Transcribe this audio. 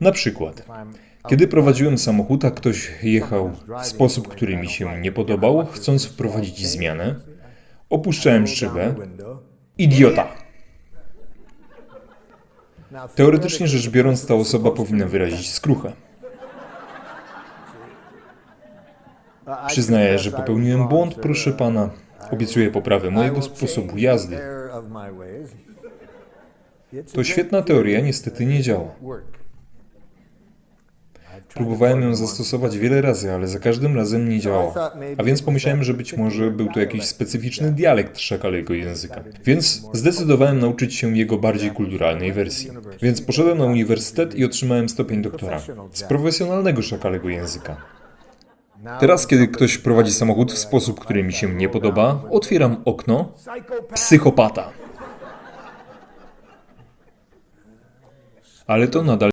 Na przykład, kiedy prowadziłem samochód, a ktoś jechał w sposób, który mi się nie podobał, chcąc wprowadzić zmianę, opuszczałem szybę. Idiota! Teoretycznie rzecz biorąc, ta osoba powinna wyrazić skruchę. Przyznaję, że popełniłem błąd, proszę pana. Obiecuję poprawę mojego sposobu jazdy. To świetna teoria, niestety nie działa. Próbowałem ją zastosować wiele razy, ale za każdym razem nie działała. A więc pomyślałem, że być może był to jakiś specyficzny dialekt szakalego języka. Więc zdecydowałem nauczyć się jego bardziej kulturalnej wersji. Więc poszedłem na uniwersytet i otrzymałem stopień doktora z profesjonalnego szakalego języka. Teraz, kiedy ktoś prowadzi samochód w sposób, który mi się nie podoba, otwieram okno. Psychopata. Ale to nadal